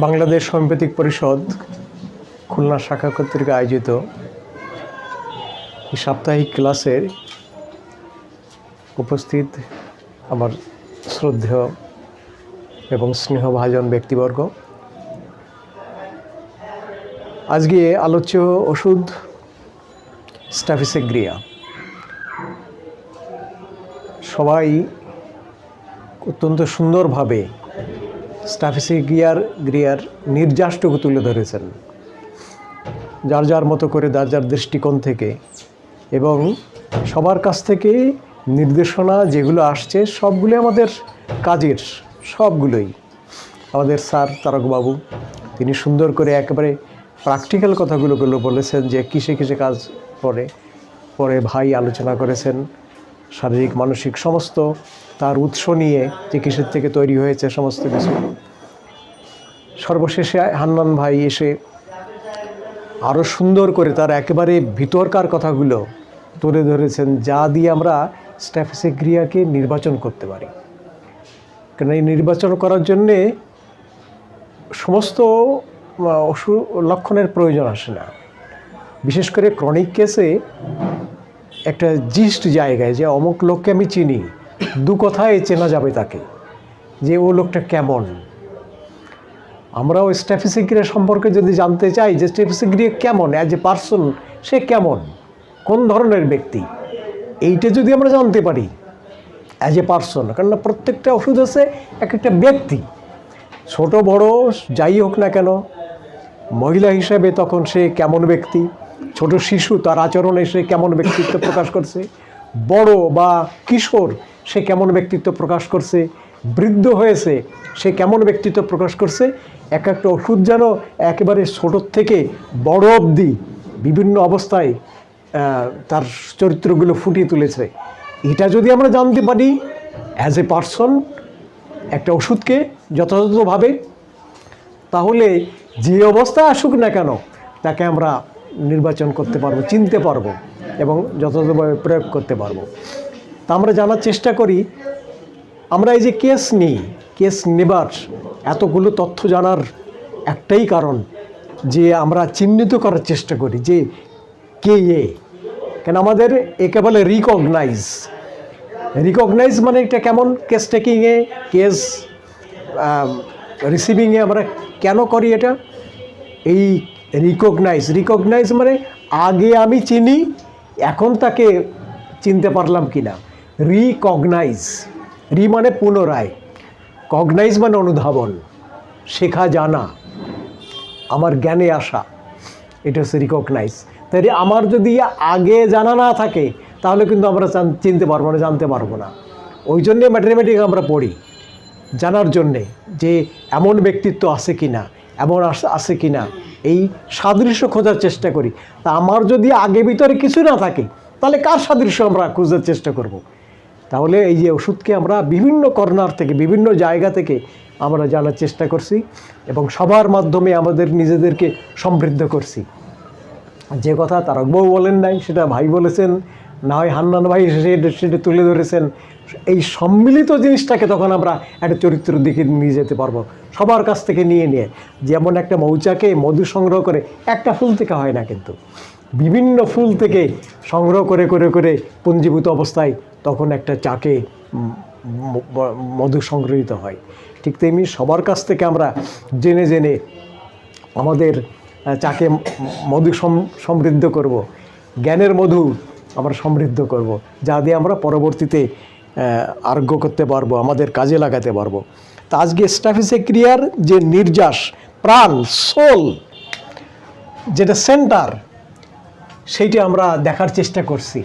Bangladesh homeopathic পরিষদ খুলনা শাখা কর্তৃক আয়োজিত সাপ্তাহিক ক্লাসের উপস্থিত আমার শ্রদ্ধেয় এবং স্নেহভাজন ব্যক্তিবর্গ। আজকে আলোচ্য ওষুধ স্টাফিসেগ্রিয়া। সবাই অত্যন্ত সুন্দরভাবে স্টাফিসেগ্রিয়ার গ্রিয়ার নির্যাসটুকু তুলে ধরেছেন। যার যার মতো করে যার যার দৃষ্টিকোণ থেকে। এবং সবার কাছ থেকে নির্দেশনা যেগুলো আসছে সবগুলো আমাদের কাজের, সবগুলোই। আমাদের স্যার তারকবাবু, তিনি সুন্দর করে একেবারে প্র্যাকটিক্যাল কথাগুলো গুলো বলেছেন যে কিসে কিসে কাজ করে পরে ভাই আলোচনা করেছেন শারীরিক, মানসিক, সমস্ত তার উৎস নিয়ে যে কিসের থেকে তৈরি হয়েছে, সমস্ত কিছু। সর্বশেষে হান্নান ভাই এসে আরও সুন্দর করে তার একেবারে ভিতরকার কথাগুলো তুলে ধরেছেন, যা দিয়ে আমরা স্ট্যাফিসেগ্রিয়াকে নির্বাচন করতে পারি। কেন এই নির্বাচন করার জন্যে সমস্ত অসু, লক্ষণের প্রয়োজন আসে না। বিশেষ করে ক্রনিক কেসে একটা জিস্ট জায়গায় যে অমুক লোককে আমি চিনি, দু কথায় চেনা যাবে তাকে, যে ও লোকটা কেমন। আমরাও স্ট্যাফিসিগ্রিয়া সম্পর্কে যদি জানতে চাই যে স্ট্যাফিসিগ্রিয়া কেমন অ্যাজ এ পার্সন সে কেমন? কোন ধরনের ব্যক্তি? এইটা যদি আমরা জানতে পারি অ্যাজ এ পার্সন কেননা প্রত্যেকটা ওষুধ আছে এক একটা ব্যক্তি। ছোট, বড়, যাই হোক না কেন, মহিলা হিসেবে তখন সে কেমন ব্যক্তি? ছোট শিশু, তার আচরণে সে কেমন ব্যক্তিত্ব প্রকাশ করছে? বড় বা কিশোর, সে কেমন ব্যক্তিত্ব প্রকাশ করছে? বৃদ্ধ হয়েছে, সে কেমন ব্যক্তিত্ব প্রকাশ করছে? এক একটা ওষুধ যেন একেবারে ছোটোর থেকে বড় অবধি বিভিন্ন অবস্থায় তার চরিত্রগুলো ফুটিয়ে তুলেছে। এটা যদি আমরা জানতে পারি অ্যাজ এ পার্সন একটা ওষুধকে যথাযথভাবে, তাহলে যে অবস্থা আসুক না কেন, তাকে আমরা নির্বাচন করতে পারব, চিনতে পারব এবং যথাযথভাবে প্রয়োগ করতে পারব। তা আমরা জানার চেষ্টা করি, আমরা এই যে কেস নিই কেস নেবার এতগুলো তথ্য জানার একটাই কারণ যে আমরা চিহ্নিত করার চেষ্টা করি যে কে এ। কেন আমাদের একে বলে রিকগনাইজ রিকগনাইজ মানে এটা কেমন? কেস টেকিংয়ে কেস রিসিভিংয়ে আমরা কেন করি এটা? এই রিকগনাইজ রিকগনাইজ মানে আগে আমি চিনি, এখন তাকে চিনতে পারলাম কি না রিকগনাইজ রি মানে পুনরায়। কগনাইজ মানে অনুধাবন, শেখা জানা, আমার জ্ঞানে আসা, এটা হচ্ছে রিকগনাইজ তাই আমার যদি আগে জানা না থাকে, তাহলে কিন্তু আমরা চিনতে পারব না, জানতে পারব না। ওই জন্যে ম্যাথমেটিক আমরা পড়ি। জানার জন্যে যে এমন ব্যক্তিত্ব আছে কি না এমন আছে কি না এই সাদৃশ্য খোঁজার চেষ্টা করি। তা আমার যদি আগে ভিতরে কিছু না থাকে, তাহলে কার সাদৃশ্য আমরা খোঁজার চেষ্টা করব। তাহলে এই যে ওষুধকে আমরা বিভিন্ন কর্নার থেকে, বিভিন্ন জায়গা থেকে আমরা জানার চেষ্টা করছি এবং সবার মাধ্যমে আমাদের নিজেদেরকে সমৃদ্ধ করছি। যে কথা তারকবাবু বলেন নাই, সেটা ভাই বলেছেন, না হয় হান্নান ভাই সেটা সেটা তুলে ধরেছেন। এই সম্মিলিত জিনিসটাকে তখন আমরা একটা চরিত্রের দিকে নিয়ে যেতে পারব, সবার কাছ থেকে নিয়ে নিয়ে। যেমন একটা মৌচাকে মধু সংগ্রহ করে, একটা ফুল থেকে হয় না কিন্তু। বিভিন্ন ফুল থেকে সংগ্রহ করে করে করে পুঞ্জীভূত অবস্থায় তখন একটা চাকে মধু সংগ্রহীত হয় ঠিক তেমনি সবার কাছ থেকে আমরা জেনে জেনে আমাদের চাকে মধু সমৃদ্ধ করব। জ্ঞানের মধু আমরা সমৃদ্ধ করব। যা দিয়ে আমরা পরবর্তীতে আরোগ্য করতে পারব, আমাদের কাজে লাগাতে পারব তা আজকে স্ট্যাফিসেক্রিয়ার যে নির্যাস, প্রাণ, সোল, যেটা সেন্টার, সেইটা আমরা দেখার চেষ্টা করছি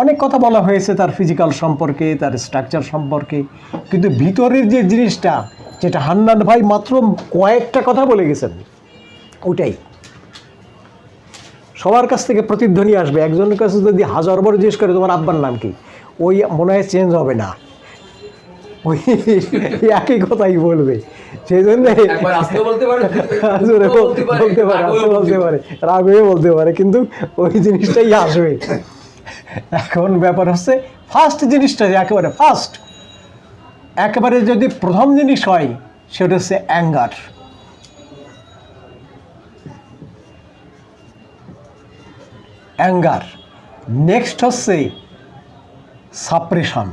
অনেক কথা বলা হয়েছে তার ফিজিক্যাল সম্পর্কে তার স্ট্রাকচার সম্পর্কে। কিন্তু ভিতরের যে জিনিসটা যেটা হান্নান ভাই মাত্র কয়েকটা কথা বলে গেছেন ওটাই সবার কাছ থেকে প্রতিধ্বনি আসবে। একজনের কাছে যদি হাজার বার জিজ্ঞেস করে তোমার আব্বার নাম কি? ওই মনে হয় চেঞ্জ হবে না। ওই একই কথাই বলবে। সেই জন্য বলতে পারে বলতে পারে, রাগেও বলতে পারে। রাগ বলতে পারে কিন্তু ওই জিনিসটাই আসবে। এখন ব্যাপার হচ্ছে ফার্স্ট জিনিসটা যে একেবারে ফার্স্ট একেবারে যদি প্রথম জিনিস হয়, সেটা হচ্ছে অ্যাঙ্গার অ্যাঙ্গার নেক্সট হচ্ছে সাপ্রেশন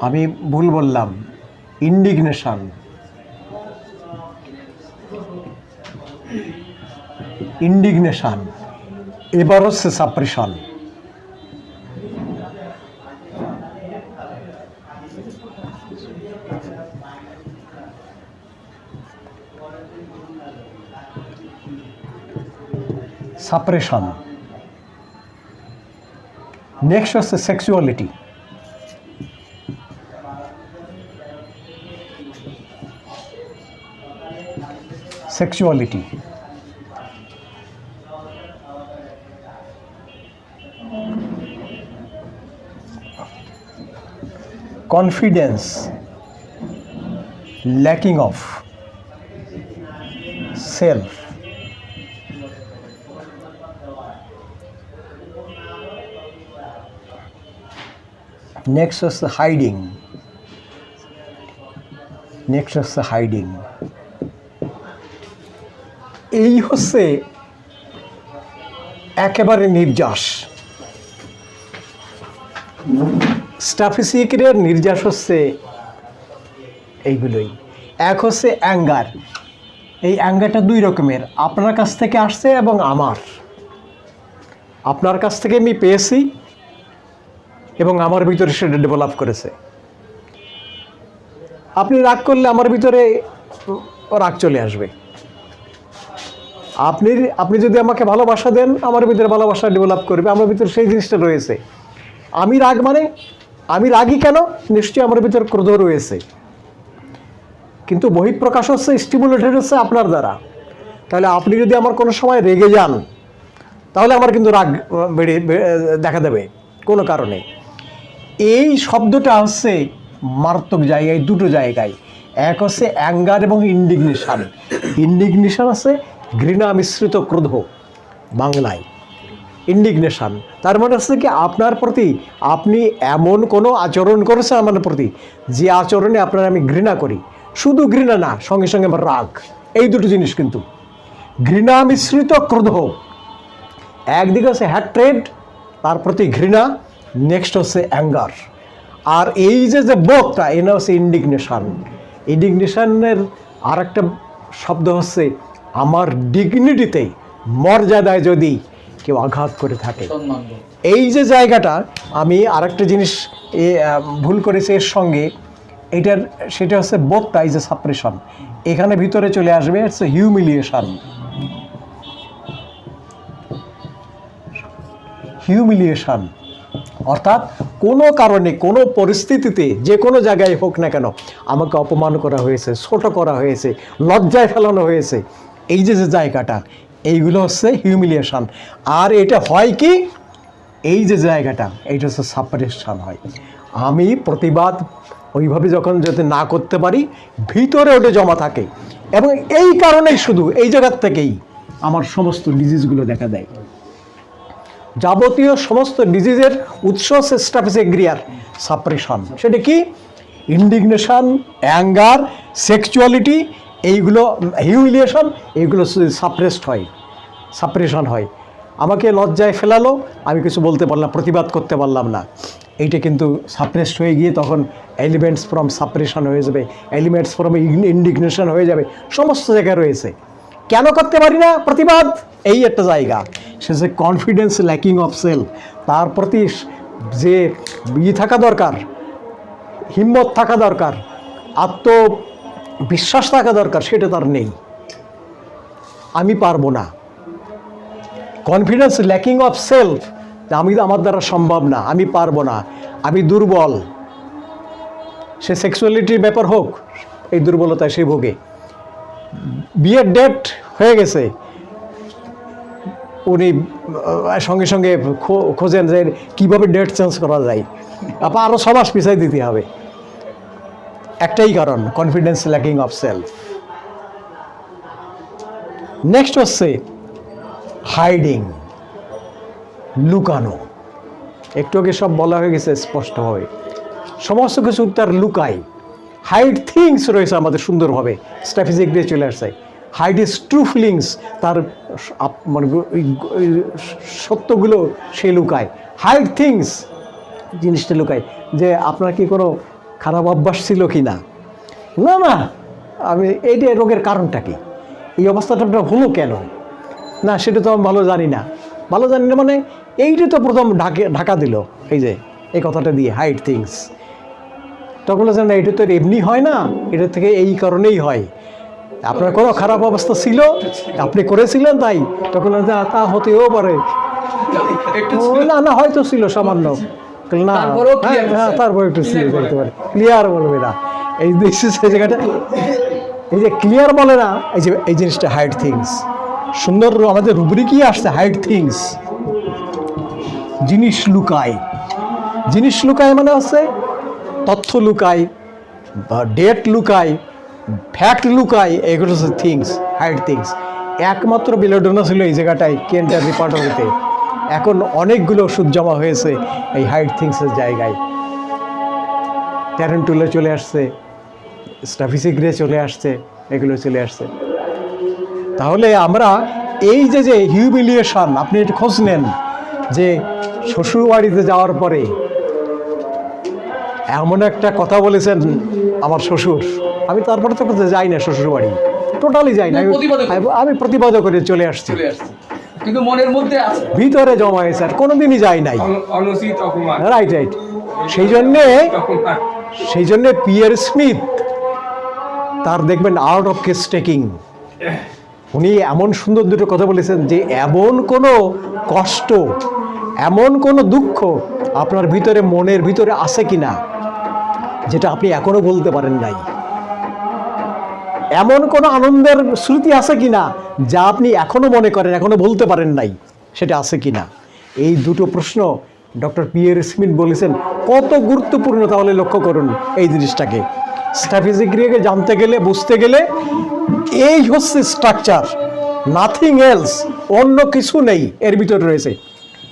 আমি ভুল বললাম ইন্ডিগনেশন ইন্ডিগনেশন এবার হচ্ছে সাপ্রেশন সাপ্রেশন নেক্সট হচ্ছে sexuality sexuality confidence lacking of self next হচ্ছে হাইডিং নেক্সট হচ্ছে হাইডিং এই হচ্ছে একেবারে নির্যাস। স্টাফিসিকের নির্যাস হচ্ছে এইগুলোই। এক হচ্ছে অ্যাঙ্গার। এই অ্যাঙ্গারটা দুই রকমের, আপনার কাছ থেকে আসছে এবং আমার। আপনার কাছ থেকে আমি পেয়েছি এবং আমার ভিতরে সেটা ডেভেলপ করেছে। আপনি রাগ করলে আমার ভিতরে রাগ চলে আসবে। আপনি আপনি যদি আমাকে ভালোবাসা দেন, আমার ভিতরে ভালোবাসা ডেভেলপ করবে, আমার ভিতরে সেই জিনিসটা রয়েছে। আমি রাগ মানে আমি রাগই কেন? নিশ্চয়ই আমার ভিতরে ক্রোধ রয়েছে। কিন্তু বহিঃপ্রকাশ হচ্ছে স্টিমুলেটেড হচ্ছে আপনার দ্বারা। তাহলে আপনি যদি আমার কোনো সময় রেগে যান, তাহলে আমার কিন্তু রাগ বেড়ে দেখা দেবে, কোনো কারণে। এই শব্দটা হচ্ছে মারাত্মক জায়গায় দুটো জায়গায়। এক হচ্ছে অ্যাঙ্গার এবং ইন্ডিগনেশন ইন্ডিগনেশন আছে ঘৃণা মিশ্রিত ক্রোধ, বাংলায়। ইন্ডিগনেশন তার মানে হচ্ছে কি আপনার প্রতি আপনি এমন কোনো আচরণ করেছেন আমার প্রতি, যে আচরণে আপনার আমি ঘৃণা করি। শুধু ঘৃণা না, সঙ্গে সঙ্গে আমার রাগ। এই দুটো জিনিস কিন্তু। ঘৃণা মিশ্রিত ক্রোধ। একদিকে হচ্ছে হ্যাট্রেড তার প্রতি ঘৃণা নেক্সট হচ্ছে অ্যাঙ্গার আর এই যে যে বোধটা এটা হচ্ছে ইন্ডিগনেশন ইন্ডিগনেশানের আর একটা শব্দ হচ্ছে, আমার ডিগনিটিতে মর্যাদায় যদি কেউ আঘাত করে থাকে। এই যে জায়গাটা আমি আরেকটা জিনিস ভুল করেছি এর সঙ্গে। এটার সেটা হচ্ছে বোধটা এই যে সাপ্রেশন এখানে ভিতরে চলে আসবে হচ্ছে হিউমিলিয়েশন হিউমিলিয়েশন অর্থাৎ কোনো কারণে কোনো পরিস্থিতিতে যে কোনো জায়গায় হোক না কেন আমাকে অপমান করা হয়েছে ছোট করা হয়েছে লজ্জায় ফেলানো হয়েছে। এই যে যে জায়গাটা এইগুলো হচ্ছে হিউমিলিয়েশন আর এটা হয় কি? এই যে জায়গাটা, এইটা হচ্ছে সাপারেশান হয়। আমি প্রতিবাদ ওইভাবে যখন যদি না করতে পারি, ভিতরে ওটা জমা থাকে। এবং এই কারণেই শুধু এই জায়গার থেকেই আমার সমস্ত ডিজিজগুলো দেখা দেয়। যাবতীয় সমস্ত ডিজিজের উৎস হচ্ছে স্টাফিসেগ্রিয়ার সাপ্রেশন সেটা কি? ইন্ডিগনেশন অ্যাঙ্গার সেক্সুয়ালিটি এইগুলো হিউমিলিয়েশন এইগুলো সাপ্রেসড হয়। সাপ্রেশন হয়। আমাকে লজ্জায় ফেলালো, আমি কিছু বলতে পারলাম, প্রতিবাদ করতে পারলাম না। এইটা কিন্তু সাপ্রেসড হয়ে গিয়ে তখন এলিমেন্টস ফ্রম সাপ্রেশন হয়ে যাবে এলিমেন্টস ফ্রম ইন্ডিগনেশন হয়ে যাবে, সমস্ত জায়গায় রয়েছে। কেন করতে পারি না? প্রতিবাদ? এই একটা জায়গা। সে যে কনফিডেন্স ল্যাকিং অফ সেলফ তার প্রতি যে ই থাকা দরকার, হিম্মত থাকা দরকার, আত্মবিশ্বাস থাকা দরকার, সেটা তার নেই। আমি পারব না। কনফিডেন্স ল্যাকিং অফ সেলফ আমি আমার দ্বারা সম্ভব না, আমি পারব না, আমি দুর্বল। সে সেক্সুয়ালিটির ব্যাপার হোক, এই দুর্বলতায় সে ভোগে। বিয়ের ডেট হয়ে গেছে। উনি সঙ্গে সঙ্গে খোঁজেন যে কীভাবে ডেট চেঞ্জ করা যায়। আপনার আরও ছ পিছাই দিতে হবে। একটাই কারণ confidence lacking of self next হচ্ছে হাইডিং, লুকানো। একটু আগে সব বলা হয়ে গেছে, স্পষ্টভাবে। সমস্ত কিছু তার লুকাই। হাইড থিংস রয়েছে আমাদের সুন্দরভাবে। স্ট্যাফিজিক দিয়ে চলে আসছে। হাইড ইস ট্রু ফিলিংস তার মানে সত্যগুলো সে লুকায়। হাইড থিংস জিনিসটা লুকায়। যে আপনার কি কোনো খারাপ অভ্যাস ছিল কি না? না না। আমি এইটা রোগের কারণটা কি? এই অবস্থাটা আপনার হলো কেন? না সেটা তো আমি ভালো জানি না। ভালো জানি না মানে এইটা তো প্রথম ঢাকে ঢাকা দিল এই যে এই কথাটা দিয়ে হাইট থিংস তখন বলেছেন না এটা তো এমনি হয় না এটা থেকে এই কারণেই হয়। আপনার কোনো খারাপ অবস্থা ছিল? আপনি করেছিলেন তাই? তখন তা হতেও পারে। না না হয়তো ছিল সামান্য। না তারপরেও হ্যাঁ, হ্যাঁ তারপর একটু Clear করতে পারে। ক্লিয়ার বলবে না। এই দেখছিস এই জায়গাটা এই যে ক্লিয়ার বলে না এই যে এই জিনিসটা হাইড থিংস সুন্দর আমাদের রুবরিকই আসছে হাইড থিংস জিনিস লুকায় জিনিস লুকায় মানে হচ্ছে তথ্য লুকায় ডেট লুকায় ফ্যাক্ট লুকায় এগুলো হচ্ছে থিংস হাইড থিংস একমাত্র বিলোডোনা ছিল এই জায়গাটায়, কেন্টার রিপার্টারিতে এখন অনেকগুলো ওষুধ জমা হয়েছে এই হাইড থিংসের জায়গায়। ট্যারেন্টুলে চলে আসছে স্টাফিসিগ্রে চলে আসছে, এগুলো চলে আসছে। তাহলে আমরা এই যে যে হিউমিলিয়েশন আপনি একটু খোঁজ নেন যে শ্বশুরবাড়িতে যাওয়ার পরে এমন একটা কথা বলেছেন আমার শ্বশুর। আমি তারপরে তো কোথাও যাই না শ্বশুরবাড়ি। টোটালি যাই না। আমি- প্রতিবাদ করে চলে আসছি। কিন্তু মনের মধ্যে আছে। ভিতরে জমা হয়েছে আর কোনোদিনই যাই নাই। রাইট রাইট সেই জন্যে সেই জন্যে পিয়ার স্মিথ তার দেখবেন আউট অফ কেস টেকিং উনি এমন সুন্দর দুটো কথা বলেছেন যে এমন কোনো কষ্ট, এমন কোনো দুঃখ আপনার ভিতরে, মনের ভিতরে আছে কি না যেটা আপনি এখনও বলতে পারেন নাই। এমন কোনো আনন্দের স্মৃতি আছে কি না যা আপনি এখনও মনে করেন, এখনও বলতে পারেন নাই, সেটা আছে কি না এই দুটো প্রশ্ন ডক্টর পিয়ার স্মিথ বলেছেন, কত গুরুত্বপূর্ণ তাহলে লক্ষ্য করুন এই জিনিসটাকে। স্ট্র্যাটেজিক্রিয়াকে জানতে গেলে বুঝতে গেলে এই হচ্ছে স্ট্রাকচার নাথিং এলস অন্য কিছু নেই এর ভিতরে রয়েছে।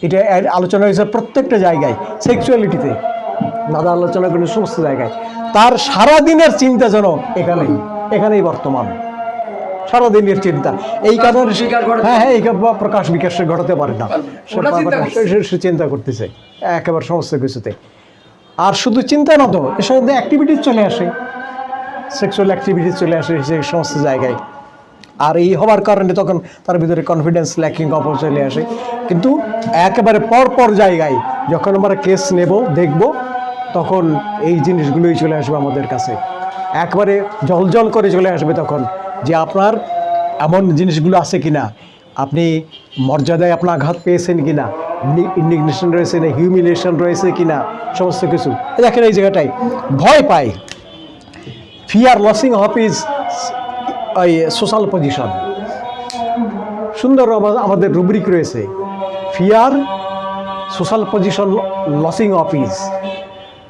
এটা আলোচনা হয়েছে প্রত্যেকটা জায়গায় সেক্সুয়ালিটিতে দাদা আলোচনা করেন সমস্ত জায়গায়। তার সারা দিনের চিন্তা যেন এখানেই এখানেই বর্তমান। সারাদিনের চিন্তা। এই কারণে হ্যাঁ হ্যাঁ এই প্রকাশ বিকাশ ঘটাতে পারে না। সে চিন্তা করতেছে। একেবারে সমস্ত কিছুতে। আর শুধু চিন্তা না তো এর সঙ্গে অ্যাক্টিভিটিস চলে আসে। সেক্সুয়াল অ্যাক্টিভিটিস চলে আসে সে সমস্ত জায়গায়। আর এই হওয়ার কারণে তখন তার ভিতরে কনফিডেন্স ল্যাকিং অফ চলে আসে। কিন্তু একেবারে পর পর জায়গায় যখন আমরা কেস নেব, দেখব, তখন এই জিনিসগুলোই চলে আসবে আমাদের কাছে। একবারে জল জল করে চলে আসবে তখন যে আপনার এমন জিনিসগুলো আছে কিনা, আপনি মর্যাদায় আপনার আঘাত পেয়েছেন কিনা ইন্ডিগনেশন রয়েছে না হিউমিলেশন রয়েছে কিনা, সমস্ত কিছু। দেখেন এই জায়গাটায় ভয় পায়। ফিয়ার লসিং অফ ইজ ওই সোশ্যাল পজিশন সুন্দর আমা- আমাদের রুব্রিক রয়েছে fear social position losing of his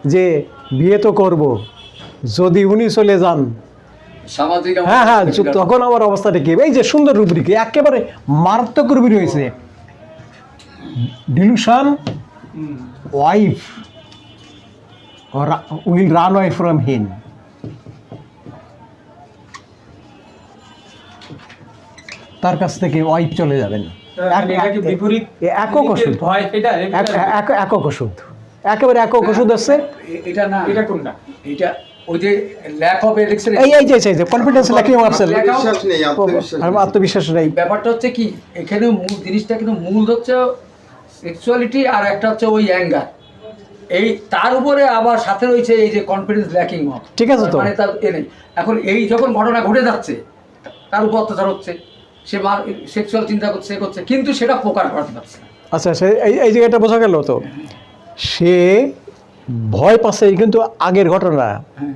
যে বিয়ে তো করব যদি উনি চলে যান। হ্যাঁ হ্যাঁ তখন আমার অবস্থাটা কি এই যে সুন্দর রুব্রিক একেবারে মারাত্মক রুবি রয়েছে। Delusion wife will run away from him তার কাছ থেকে ওয়াইফ চলে যাবেন। একক ওষুধ। একক ওষুধ। একেবারে একক ওষুধ আছে। এটা না এটা কোনটা? এটা ওই যে ল্যাক অফ এলেকশন এই এই যে এই যে কনফিডেন্স ল্যাকিং আত্মবিশ্বাস নেই। আত্মবিশ্বাস নেই। ব্যাপারটা হচ্ছে কি এখানে মূল জিনিসটা কিন্তু মূল হচ্ছে সেক্সুয়ালিটি আর একটা হচ্ছে ওই অ্যাঙ্গার এই তার উপরে আবার সাথে রয়েছে এই যে কনফিডেন্স ল্যাকিং অফ ঠিক আছে তো। মানে তার এখন এই যখন ঘটনা ঘটে যাচ্ছে তার উপর অত্যাচার হচ্ছে। সে সেক্সুয়াল চিন্তা করছে করছে কিন্তু সেটা প্রকার করাতে পারছে না। আচ্ছা সে এই এই জায়গাটা বোঝা গেল তো? সে ভয় পাচ্ছে কিন্তু আগের ঘটনা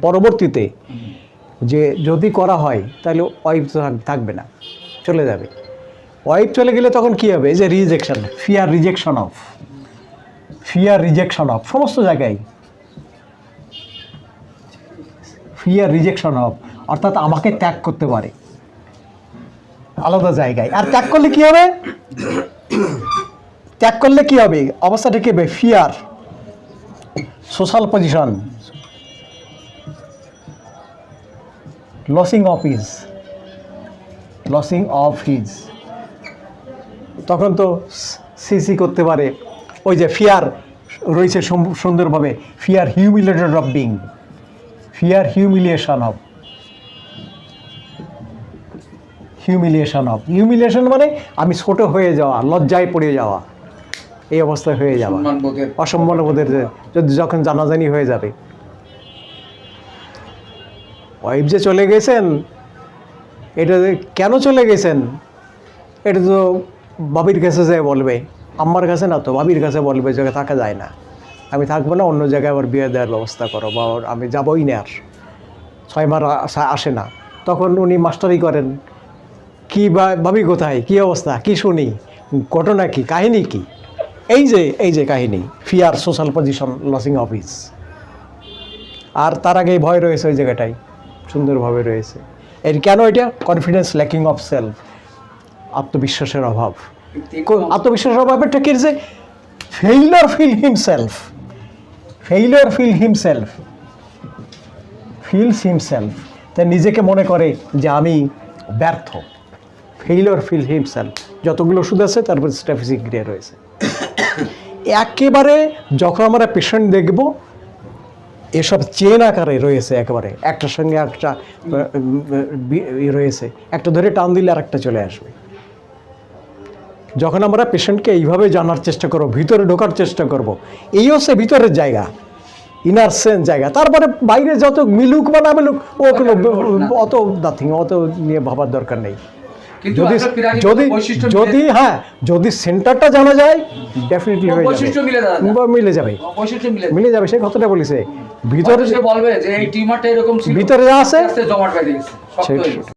পরবর্তীতে যে যদি করা হয় তাহলে ওয়াইফ থাকবে না চলে যাবে। ওয়াইফ চলে গেলে তখন কি হবে? এই যে rejection fear rejection of fear rejection of সমস্ত জায়গায়। ফিয়ার রিজেকশন অফ অর্থাৎ আমাকে ত্যাগ করতে পারে। আলাদা জায়গায়। আর ত্যাগ করলে কি হবে? ত্যাগ করলে কি হবে? অবস্থাটা কি হবে? Fear social position losing of his losing of his তখন তো সিসি করতে পারে। ওই যে ফিয়ার রয়েছে সুন্দরভাবে। Fear humiliated of being fear humiliation of humiliation of humiliation মানে আমি ছোট হয়ে যাওয়া লজ্জায় পড়ে যাওয়া। এই অবস্থায় হয়ে যাওয়া। অসম্মান বোধের যদি যখন জানাজানি হয়ে যাবে। ওয়াইফ যে চলে গেছেন এটা কেন চলে গেছেন? এটা তো বাবির কাছে যায় বলবে। আম্মার কাছে না তো বাবির কাছে বলবে যে থাকা যায় না। আমি থাকব না অন্য জায়গায় আবার বিয়ে দেওয়ার ব্যবস্থা করো বা আমি যাবোই না আর। ছয় মাস আসে না। তখন উনি মাস্টারি করেন। কি বা, ভাবি কোথায়? কি অবস্থা? কি শুনি? ঘটনা কি? কাহিনী কি? এই যে এই যে কাহিনী, fear social position losing of his. আর তার আগে ভয় রয়েছে ওই জায়গাটাই সুন্দরভাবে রয়েছে। এর কেন এটা? কনফিডেন্স ল্যাকিং অফ সেলফ আত্মবিশ্বাসের অভাব। আত্মবিশ্বাসের অভাবটা কি যে failure feel himself failure feel himself feels himself তাই নিজেকে মনে করে যে আমি ব্যর্থ। ফেইলার ফিল হিমসেলফ যতগুলো ওষুধ আছে, তারপর স্ট্যাফিসিক ক্রিয়া রয়েছে। একেবারে যখন আমরা পেশেন্ট দেখব, এসব চেন আকারে রয়েছে একেবারে। একটার সঙ্গে একটা রয়েছে। একটা ধরে টান দিলে আর একটা চলে আসবে। যখন আমরা পেশেন্টকে এইভাবে জানার চেষ্টা করব, ভিতরে ঢোকার চেষ্টা করব, এই হচ্ছে ভিতরের জায়গা ইনার সেন্স জায়গা। তারপরে বাইরে যত মিলুক বা না মিলুক, ও কোনো অত নাথিং অত নিয়ে ভাবার দরকার নেই। যদি যদি যদি হ্যাঁ যদি সেন্টারটা জানা যায় ডেফিনেটলি হয়ে যাবে। মিলে যাবে। মিলে যাবে সে কথাটা বলেছে। ভিতরে বলবে যে এই টিমারটা এরকম ভিতরে যা আছে জমাট বেঁধে গেছে।